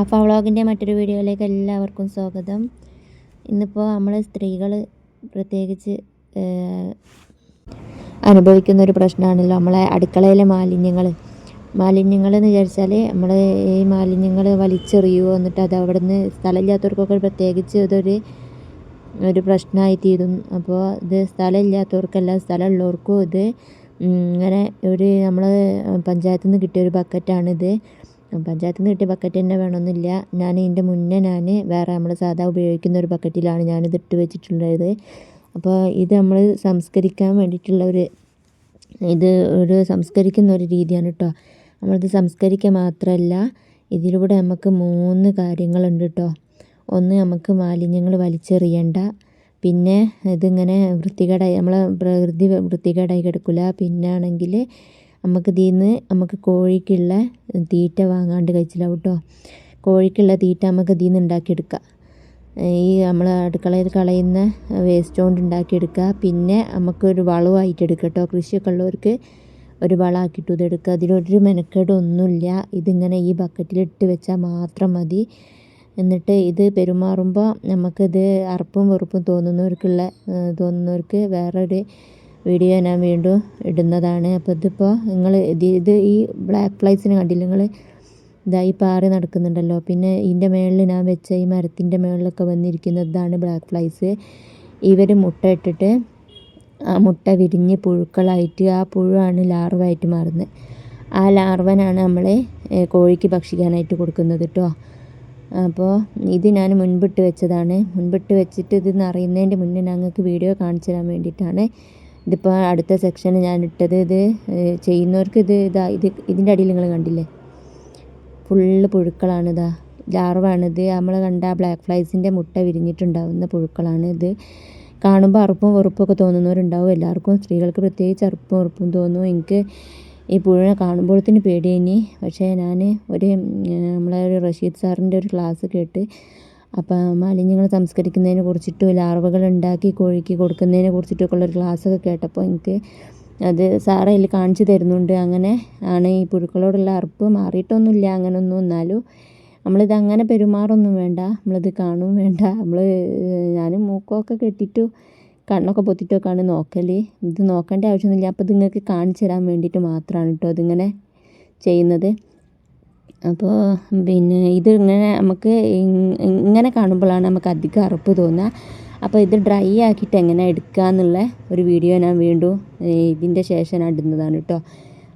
അപ്പോൾ വ്ളോഗിന്റെ മറ്റൊരു വീഡിയോയിലേക്ക് എല്ലാവർക്കും സ്വാഗതം. ഇന്നിപ്പോൾ നമ്മൾ സ്ത്രീകൾ പ്രത്യേകിച്ച് അനുഭവിക്കുന്ന ഒരു പ്രശ്നമാണല്ലോ നമ്മളെ അടുക്കളയിലെ മാലിന്യങ്ങൾ മാലിന്യങ്ങൾ എന്ന് വിചാരിച്ചാൽ നമ്മൾ ഈ മാലിന്യങ്ങൾ വലിച്ചെറിയുമോ എന്നിട്ട് അത് അവിടെ നിന്ന് സ്ഥലമില്ലാത്തവർക്കൊക്കെ പ്രത്യേകിച്ച് ഇതൊരു ഒരു പ്രശ്നമായി തീരും. അപ്പോൾ ഇത് സ്ഥലമില്ലാത്തവർക്കല്ല സ്ഥലമുള്ളവർക്കും ഇത് ഇങ്ങനെ ഒരു നമ്മൾ പഞ്ചായത്തിൽ നിന്ന് കിട്ടിയ ഒരു ബക്കറ്റാണിത്. പഞ്ചായത്തിൽ നിന്ന് കിട്ടിയ ബക്കറ്റ് തന്നെ വേണമെന്നില്ല. ഞാൻ ഇതിന്റെ മുന്നേ ഞാൻ വേറെ നമ്മൾ സാധാ ഉപയോഗിക്കുന്ന ഒരു ബക്കറ്റിലാണ് ഞാനിത് ഇട്ട് വെച്ചിട്ടുള്ളത്. അപ്പോൾ ഇത് നമ്മൾ സംസ്കരിക്കാൻ വേണ്ടിയിട്ടുള്ള ഒരു ഇത് ഒരു സംസ്കരിക്കുന്ന ഒരു രീതിയാണ് കേട്ടോ നമ്മളിത് സംസ്കരിക്കുക മാത്രമല്ല ഇതിലൂടെ നമുക്ക് മൂന്ന് കാര്യങ്ങളുണ്ട് കേട്ടോ ഒന്ന് നമുക്ക് മാലിന്യങ്ങൾ വലിച്ചെറിയണ്ട പിന്നെ ഇതിങ്ങനെ വൃത്തികേടായി നമ്മളെ പ്രകൃതി വൃത്തികേടായി കിടക്കില്ല പിന്നെ ആണെങ്കിൽ നമുക്ക് ഇതിൽ നിന്ന് നമുക്ക് കോഴിക്കുള്ള തീറ്റ വാങ്ങാണ്ട് കഴിച്ചില്ല കേട്ടോ. കോഴിക്കുള്ള തീറ്റ നമുക്ക് ഇതിൽ നിന്ന് ഉണ്ടാക്കിയെടുക്കാം. ഈ നമ്മൾ അടുക്കളയിൽ കളയുന്ന വേസ്റ്റ് കൊണ്ട് ഉണ്ടാക്കിയെടുക്കുക. പിന്നെ നമുക്കൊരു വളമായിട്ട് എടുക്കുക കേട്ടോ. കൃഷിയൊക്കെ ഉള്ളവർക്ക് ഒരു വളമാക്കിയിട്ട് ഇതെടുക്കുക അതിലൊരു മെനക്കേടൊന്നുമില്ല. ഇതിങ്ങനെ ഈ ബക്കറ്റിലിട്ട് വെച്ചാൽ മാത്രം മതി. എന്നിട്ട് ഇത് പെരുമാറുമ്പോൾ നമുക്കിത് അറപ്പും വെറുപ്പും തോന്നുന്നവർക്കുള്ള തോന്നുന്നവർക്ക് വേറൊരു വീഡിയോ ഞാൻ വീണ്ടും ഇടുന്നതാണ്. അപ്പോൾ ഇതിപ്പോൾ നിങ്ങൾ ഇത് ഇത് ഈ ബ്ലാക്ക് ഫ്ലൈസിനെ കണ്ടില്ല? നിങ്ങൾ ഇതായി പാറി നടക്കുന്നുണ്ടല്ലോ. പിന്നെ ഇതിന്റെ മേളിൽ ഞാൻ വെച്ച ഈ മരത്തിന്റെ മേളിലൊക്കെ വന്നിരിക്കുന്നത് ഇതാണ് ബ്ലാക്ക് ഫ്ലൈസ് ഇവർ മുട്ട ഇട്ടിട്ട് ആ മുട്ട വിരിഞ്ഞ് പുഴുക്കളായിട്ട് ആ പുഴുവാണ് ലാർവായിട്ട് മാറുന്നത്. ആ ലാർവനാണ് നമ്മൾ കോഴിക്ക് ഭക്ഷിക്കാനായിട്ട് കൊടുക്കുന്നത് കേട്ടോ അപ്പോൾ ഇത് ഞാൻ മുൻപിട്ട് വെച്ചതാണ്. മുൻപിട്ട് വെച്ചിട്ട് ഇത് അറിയുന്നതിന്റെ മുന്നേ ഞങ്ങൾക്ക് വീഡിയോ കാണിച്ചു തരാൻ വേണ്ടിയിട്ടാണ്. ഇതിപ്പോൾ അടുത്ത സെക്ഷന് ഞാൻ ഇട്ടത് ഇത് ചെയ്യുന്നവർക്ക് ഇത് ഇതാ ഇത് ഇതിന്റെ അടിയിൽ നിങ്ങൾ കണ്ടില്ലേ? ഫുള്ള് പുഴുക്കളാണ് ഇതാ. ലാർവാണിത് നമ്മൾ കണ്ട ബ്ലാക്ക് ഫ്ലൈസിന്റെ മുട്ട വിരിഞ്ഞിട്ടുണ്ടാവുന്ന പുഴുക്കളാണ് ഇത്. കാണുമ്പോൾ അറുപ്പും വെറുപ്പൊക്കെ തോന്നുന്നവരുണ്ടാവും. എല്ലാവർക്കും സ്ത്രീകൾക്ക് പ്രത്യേകിച്ച് അറുപ്പും വെറുപ്പും തോന്നും. എനിക്ക് ഈ പുഴുവിനെ കാണുമ്പോഴത്തേന് പേടിയേനി പക്ഷേ ഞാൻ ഒരു നമ്മളെ ഒരു റഷീദ് സാറിന്റെ ഒരു ക്ലാസ് കേട്ട് അപ്പോൾ മാലിന്യങ്ങൾ സംസ്കരിക്കുന്നതിനെ കുറിച്ചിട്ടും ലാർവകൾ ഉണ്ടാക്കി കോഴിക്ക് കൊടുക്കുന്നതിനെ കുറിച്ചിട്ടൊക്കെ ഉള്ളൊരു ക്ലാസ്സൊക്കെ കേട്ടപ്പോൾ എനിക്ക് അത് സാറ് അതിൽ കാണിച്ചു തരുന്നുണ്ട്. അങ്ങനെ ആണ് ഈ പുഴുക്കളോടുള്ള അറുപ്പ് മാറിയിട്ടൊന്നുമില്ല അങ്ങനെയൊന്നും എന്നാലും നമ്മളിത് അങ്ങനെ പെരുമാറൊന്നും വേണ്ട. നമ്മളിത് കാണും വേണ്ട. നമ്മൾ ഞാൻ മൂക്കമൊക്കെ കെട്ടിട്ടു കണ്ണൊക്കെ പൊത്തിട്ടൊക്കെയാണ് നോക്കൽ ഇത് നോക്കേണ്ട ആവശ്യമൊന്നുമില്ല. അപ്പോൾ ഇത് നിങ്ങൾക്ക് കാണിച്ചു തരാൻ വേണ്ടിയിട്ട് മാത്രമാണ് കേട്ടോ അതിങ്ങനെ ചെയ്യുന്നത്. അപ്പോൾ പിന്നെ ഇത് ഇങ്ങനെ നമുക്ക് ഇങ്ങനെ കാണുമ്പോഴാണ് നമുക്ക് അധികം അറുപ്പ് തോന്നുക. അപ്പോൾ ഇത് ഡ്രൈ ആക്കിയിട്ട് എങ്ങനെ എടുക്കുക എന്നുള്ള ഒരു വീഡിയോ ഞാൻ വീണ്ടും ഇതിന്റെ ശേഷം അടുന്നതാണ് കേട്ടോ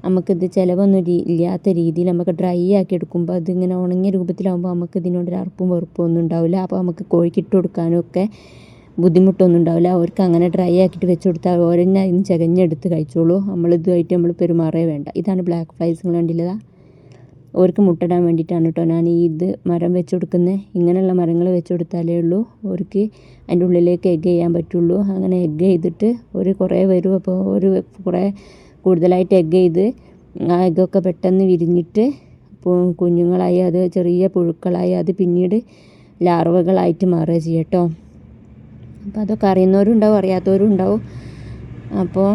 നമുക്കിത് ചിലവൊന്നും ഇല്ലാത്ത രീതിയിൽ നമുക്ക് ഡ്രൈ ആക്കി എടുക്കുമ്പോൾ അതിങ്ങനെ ഉണങ്ങിയ രൂപത്തിലാകുമ്പോൾ നമുക്ക് ഇതിനോടൊരു അറുപ്പും വെറുപ്പും ഒന്നും ഉണ്ടാവില്ല. അപ്പോൾ നമുക്ക് കോഴിക്കിട്ട് കൊടുക്കാനും ഒക്കെ ബുദ്ധിമുട്ടൊന്നും ഉണ്ടാവില്ല. അവർക്ക് അങ്ങനെ ഡ്രൈ ആക്കിയിട്ട് വെച്ച് കൊടുത്താൽ ഓരോന്നെ അതിന് ചകഞ്ഞെടുത്ത് കഴിച്ചോളൂ. നമ്മളിതുമായിട്ട് നമ്മൾ പെരുമാറേ വേണ്ട. ഇതാണ് ബ്ലാക്ക് ഫ്ലൈസ് നിങ്ങൾ കണ്ടില്ലതാ അവർക്ക് മുട്ടയിടാൻ വേണ്ടിയിട്ടാണ് കേട്ടോ ഞാൻ ഈ ഇത് മരം വെച്ച് കൊടുക്കുന്നത് ഇങ്ങനെയുള്ള മരങ്ങൾ വെച്ച് കൊടുത്താലേ ഉള്ളൂ. അവർക്ക് അതിന്റെ ഉള്ളിലേക്ക് എഗ് ചെയ്യാൻ പറ്റുള്ളൂ. അങ്ങനെ എഗ് ചെയ്തിട്ട് ഒരു കുറേ വരും. അപ്പോൾ ഒരു കുറേ കൂടുതലായിട്ട് എഗ് ചെയ്ത് ആ എഗ്ഗൊക്കെ പെട്ടെന്ന് വിരിഞ്ഞിട്ട് കുഞ്ഞുങ്ങളായി അത് ചെറിയ പുഴുക്കളായി അത് പിന്നീട് ലാർവകളായിട്ട് മാറുക ചെയ്യട്ടോ അപ്പോൾ അതൊക്കെ അറിയുന്നവരും ഉണ്ടാവും അറിയാത്തവരും ഉണ്ടാവും അപ്പോൾ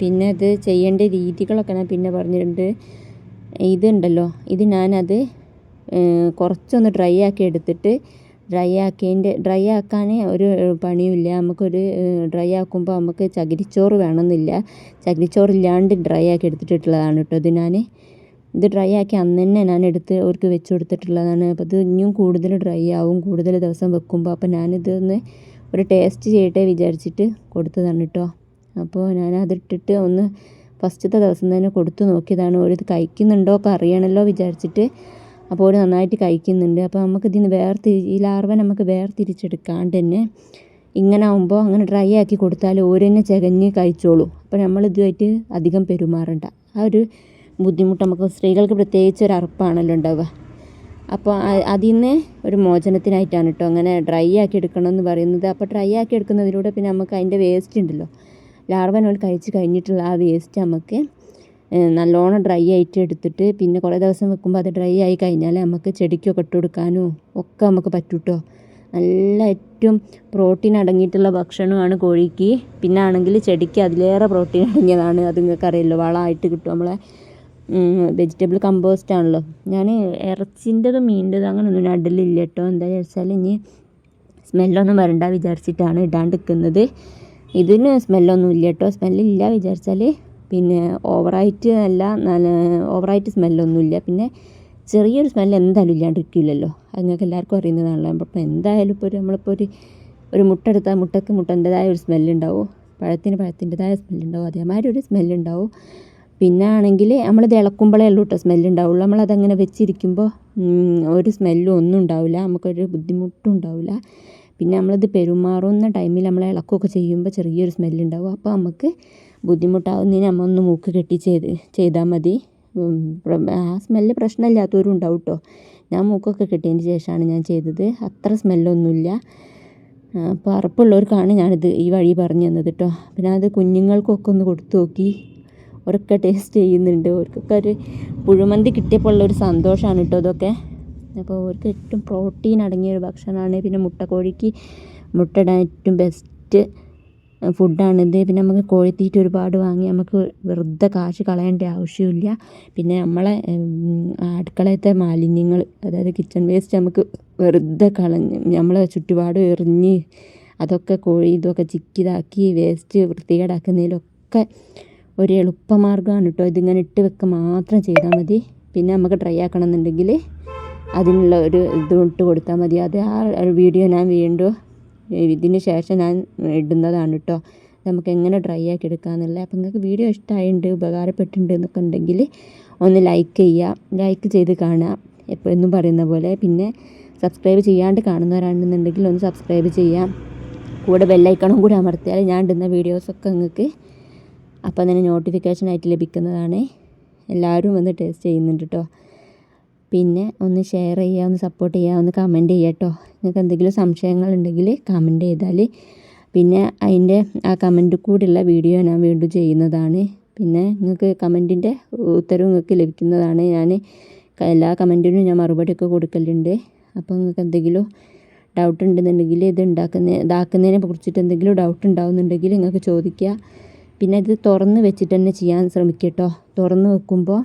പിന്നെ അത് ചെയ്യേണ്ട രീതികളൊക്കെ ഞാൻ പിന്നെ പറഞ്ഞിട്ടുണ്ട്. ഇതുണ്ടല്ലോ. ഇത് ഞാനത് കുറച്ചൊന്ന് ഡ്രൈ ആക്കി എടുത്തിട്ട് ഡ്രൈ ആക്കിയതിന്റെ ഡ്രൈ ആക്കാൻ ഒരു പണിയുമില്ല. നമുക്കൊരു ഡ്രൈ ആക്കുമ്പോൾ നമുക്ക് ചകിരിച്ചോറ് വേണമെന്നില്ല. ചകിരിച്ചോറില്ലാണ്ട് ഡ്രൈ ആക്കി എടുത്തിട്ടുള്ളതാണ് കേട്ടോ ഇത് ഞാൻ ഇത് ഡ്രൈ ആക്കി അന്ന് തന്നെ ഞാൻ എടുത്ത് അവർക്ക് വെച്ച് കൊടുത്തിട്ടുള്ളതാണ്. അപ്പോൾ ഇത് ഇനിയും കൂടുതൽ ഡ്രൈ ആവും കൂടുതൽ ദിവസം വെക്കുമ്പോൾ അപ്പോൾ ഞാനിതൊന്ന് ഒരു ടേസ്റ്റ് ചെയ്യട്ടെ വിചാരിച്ചിട്ട് കൊടുത്തതാണ് കേട്ടോ. അപ്പോൾ ഞാനതിട്ടിട്ട് ഒന്ന് ഫസ്റ്റത്തെ ദിവസം തന്നെ കൊടുത്തു നോക്കിയതാണ്. ഒരു ഇത് കഴിക്കുന്നുണ്ടോ ഒക്കെ അറിയണമല്ലോ വിചാരിച്ചിട്ട്. അപ്പോൾ ഒരു നന്നായിട്ട് കഴിക്കുന്നുണ്ട്. അപ്പോൾ നമുക്ക് ഇതിന് വേർതിരി ഈ ലാർവ നമുക്ക് വേർതിരിച്ചെടുക്കാണ്ട് തന്നെ ഇങ്ങനെ ആകുമ്പോൾ അങ്ങനെ ഡ്രൈ ആക്കി കൊടുത്താൽ ഓരോന്നെ ചകഞ്ഞ് കഴിച്ചോളൂ. അപ്പോൾ നമ്മൾ ഇതുമായിട്ട് അധികം പെരുമാറണ്ട. ആ ഒരു ബുദ്ധിമുട്ട് നമുക്ക് സ്ത്രീകൾക്ക് പ്രത്യേകിച്ച് ഒരു അറപ്പാണല്ലോ ഉണ്ടാവുക. അപ്പോൾ അതിൽ നിന്ന് ഒരു മോചനത്തിനായിട്ടാണ് കേട്ടോ അങ്ങനെ ഡ്രൈ ആക്കി എടുക്കണമെന്ന് പറയുന്നത്. അപ്പോൾ ഡ്രൈ ആക്കി എടുക്കുന്നതിലൂടെ പിന്നെ നമുക്ക് അതിന്റെ വേസ്റ്റ് ഉണ്ടല്ലോ. ലാർവനോൽ കഴിച്ച് കഴിഞ്ഞിട്ടുള്ള ആ വേസ്റ്റ് നമുക്ക് നല്ലോണം ഡ്രൈ ആയിട്ട് എടുത്തിട്ട് പിന്നെ കുറേ ദിവസം വെക്കുമ്പോൾ അത് ഡ്രൈ ആയി കഴിഞ്ഞാൽ നമുക്ക് ചെടിക്കൊക്കെ ഇട്ട് കൊടുക്കാനും ഒക്കെ നമുക്ക് പറ്റൂട്ടോ. നല്ല ഏറ്റവും പ്രോട്ടീൻ അടങ്ങിയിട്ടുള്ള ഭക്ഷണമാണ് കോഴിക്ക്. പിന്നെ ആണെങ്കിൽ ചെടിക്ക് അതിലേറെ പ്രോട്ടീൻ അടങ്ങിയതാണ്. അത് നിങ്ങൾക്ക് അറിയാമല്ലോ വളമായിട്ട് കിട്ടും നമ്മളെ വെജിറ്റബിൾ കമ്പോസ്റ്റ് ആണല്ലോ. ഞാൻ ഇറച്ചിന്റെതും മീനിന്റെതും അങ്ങനെയൊന്നും ഒന്നും ഇടലില്ല കേട്ടോ. എന്താണെന്ന് വെച്ചാൽ ഇനി സ്മെല്ലൊന്നും വരണ്ട വിചാരിച്ചിട്ടാണ് ഇടാണ്ട് നിൽക്കുന്നത് ഇതിന് സ്മെല്ലൊന്നും ഇല്ല കേട്ടോ സ്മെല്ലില്ല വിചാരിച്ചാൽ പിന്നെ ഓവറായിട്ട് അല്ല നല്ല ഓവറായിട്ട് സ്മെല്ലൊന്നുമില്ല. പിന്നെ ചെറിയൊരു സ്മെല്ല് എന്തായാലും ഇല്ലാണ്ടിരിക്കില്ലല്ലോ. അത് നിങ്ങൾക്ക് എല്ലാവർക്കും അറിയുന്നതാണല്ലോ. അപ്പോൾ എന്തായാലും ഇപ്പോൾ ഒരു നമ്മളിപ്പോൾ ഒരു ഒരു മുട്ട എടുത്താൽ മുട്ടയ്ക്ക് മുട്ടന്റെതായ ഒരു സ്മെല്ലുണ്ടാവും. പഴത്തിന് പഴത്തിന്റെതായ സ്മെല്ലുണ്ടാവും. അതേമാതിരി ഒരു സ്മെല്ലുണ്ടാവും. പിന്നെ ആണെങ്കിൽ നമ്മളിത് ഇളക്കുമ്പോഴേ ഉള്ളൂ കേട്ടോ സ്മെല്ലുണ്ടാവുള്ളൂ. നമ്മളതങ്ങനെ വെച്ചിരിക്കുമ്പോൾ ഒരു സ്മെല്ലും ഒന്നും ഉണ്ടാവില്ല. നമുക്കൊരു ബുദ്ധിമുട്ടും ഉണ്ടാവില്ല. പിന്നെ നമ്മളിത് പെരുമാറുന്ന ടൈമിൽ നമ്മൾ ഇളക്കുകയൊക്കെ ചെയ്യുമ്പോൾ ചെറിയൊരു സ്മെല്ലുണ്ടാവും. അപ്പോൾ നമുക്ക് ബുദ്ധിമുട്ടാവുന്നതിന് നമ്മൾ ഒന്ന് മൂക്ക് കെട്ടി ചെയ്ത് ചെയ്താൽ മതി. ആ സ്മെല്ല് പ്രശ്നമില്ലാത്തവരും ഉണ്ടാവും കേട്ടോ ഞാൻ മൂക്കൊക്കെ കെട്ടിയതിന് ശേഷമാണ് ഞാൻ ചെയ്തത്. അത്ര സ്മെല്ലൊന്നുമില്ല. അപ്പോൾ അറപ്പുള്ളവർക്കാണ് ഞാനിത് ഈ വഴി പറഞ്ഞു തന്നത് കേട്ടോ പിന്നെ അത് കുഞ്ഞുങ്ങൾക്കൊക്കെ ഒന്ന് കൊടുത്തു നോക്കി. അവരൊക്കെ ടേസ്റ്റ് ചെയ്യുന്നുണ്ട്. അവർക്കൊക്കെ ഒരു പുഴുമന്തി കിട്ടിയപ്പോൾ ഉള്ളൊരു സന്തോഷമാണ് കേട്ടോ ഇതൊക്കെ. അപ്പോൾ അവർക്ക് ഏറ്റവും പ്രോട്ടീൻ അടങ്ങിയ ഒരു ഭക്ഷണമാണ്. പിന്നെ മുട്ട കോഴിക്ക് മുട്ടയുടെ ഏറ്റവും ബെസ്റ്റ് ഫുഡാണിത് പിന്നെ നമുക്ക് കോഴിത്തീറ്റ ഒരുപാട് വാങ്ങി നമുക്ക് വെറുതെ കാശ് കളയേണ്ട ആവശ്യമില്ല. പിന്നെ നമ്മളെ അടുക്കളയത്തെ മാലിന്യങ്ങൾ അതായത് കിച്ചൺ വേസ്റ്റ് നമുക്ക് വെറുതെ കളഞ്ഞ് നമ്മളെ ചുറ്റുപാട് എറിഞ്ഞ് അതൊക്കെ കോഴി ഇതൊക്കെ ചിക്കിതാക്കി വേസ്റ്റ് വൃത്തികേടാക്കുന്നതിലൊക്കെ ഒരു എളുപ്പമാർഗമാണ് കേട്ടോ. ഇതിങ്ങനെ ഇട്ട് വെക്കുക മാത്രം ചെയ്താൽ മതി. പിന്നെ നമുക്ക് ഡ്രൈ ആക്കണം എന്നുണ്ടെങ്കിൽ അതിനുള്ള ഒരു ഇത് ഇട്ട് കൊടുത്താൽ മതി. അത് ആ വീഡിയോ ഞാൻ വീണ്ടും ഇതിന് ശേഷം ഞാൻ ഇടുന്നതാണ് കേട്ടോ നമുക്ക് എങ്ങനെ ഡ്രൈ ആക്കി എടുക്കാമെന്നുള്ളത് അപ്പോൾ നിങ്ങൾക്ക് വീഡിയോ ഇഷ്ടമായിട്ടുണ്ട് ഉപകാരപ്പെട്ടിട്ടുണ്ട് എന്നൊക്കെ ഉണ്ടെങ്കിൽ ഒന്ന് ലൈക്ക് ചെയ്യുക ലൈക്ക് ചെയ്ത് കാണുക എപ്പോഴെന്നും പറയുന്ന പോലെ. പിന്നെ സബ്സ്ക്രൈബ് ചെയ്യാണ്ട് കാണുന്നവരാണെന്നുണ്ടെങ്കിൽ ഒന്ന് സബ്സ്ക്രൈബ് ചെയ്യാം. കൂടെ ബെല്ലൈക്കണും കൂടി അമർത്തിയാൽ ഞാൻ ഇടുന്ന വീഡിയോസൊക്കെ നിങ്ങൾക്ക് അപ്പം തന്നെ നോട്ടിഫിക്കേഷനായിട്ട് ലഭിക്കുന്നതാണ്. എല്ലാവരും വന്ന് ടേസ്റ്റ് ചെയ്യുന്നുണ്ട് കേട്ടോ പിന്നെ ഒന്ന് ഷെയർ ചെയ്യുക ഒന്ന് സപ്പോർട്ട് ചെയ്യുക ഒന്ന് കമന്റ് ചെയ്യുക കേട്ടോ നിങ്ങൾക്ക് എന്തെങ്കിലും സംശയങ്ങളുണ്ടെങ്കിൽ കമന്റ് ചെയ്താൽ പിന്നെ അതിന്റെ ആ കമന്റ് കൂടെയുള്ള വീഡിയോ ഞാൻ വീണ്ടും ചെയ്യുന്നതാണ്. പിന്നെ നിങ്ങൾക്ക് കമന്റിന്റെ ഉത്തരവ് നിങ്ങൾക്ക് ലഭിക്കുന്നതാണ്. ഞാൻ എല്ലാ കമന്റിനും ഞാൻ മറുപടിയൊക്കെ കൊടുക്കലുണ്ട്. അപ്പോൾ നിങ്ങൾക്ക് എന്തെങ്കിലും ഡൗട്ട് ഉണ്ടെന്നുണ്ടെങ്കിൽ ഇത് ഉണ്ടാക്കുന്ന ഇതാക്കുന്നതിനെ കുറിച്ചിട്ട് എന്തെങ്കിലും ഡൗട്ട് ഉണ്ടാവുന്നുണ്ടെങ്കിൽ നിങ്ങൾക്ക് ചോദിക്കുക. പിന്നെ ഇത് തുറന്ന് വെച്ചിട്ട് തന്നെ ചെയ്യാൻ ശ്രമിക്കുക കേട്ടോ തുറന്ന് വെക്കുമ്പോൾ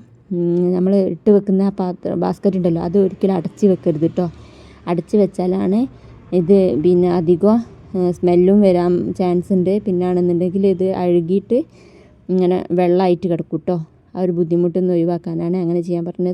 നമ്മൾ ഇട്ട് വെക്കുന്ന പാത്രം ബാസ്ക്കറ്റ് ഉണ്ടല്ലോ അത് ഒരിക്കലും അടച്ച് വെക്കരുത് കേട്ടോ അടച്ച് വെച്ചാലാണ് ഇത് പിന്നെ അധികം സ്മെല്ലും വരാൻ ചാൻസ് ഉണ്ട്. പിന്നാണെന്നുണ്ടെങ്കിൽ ഇത് അഴുകിയിട്ട് ഇങ്ങനെ വെള്ളമായിട്ട് കിടക്കും കേട്ടോ ആ ഒരു ബുദ്ധിമുട്ടൊന്ന് ഒഴിവാക്കാനാണ് അങ്ങനെ ചെയ്യാൻ പറഞ്ഞത്.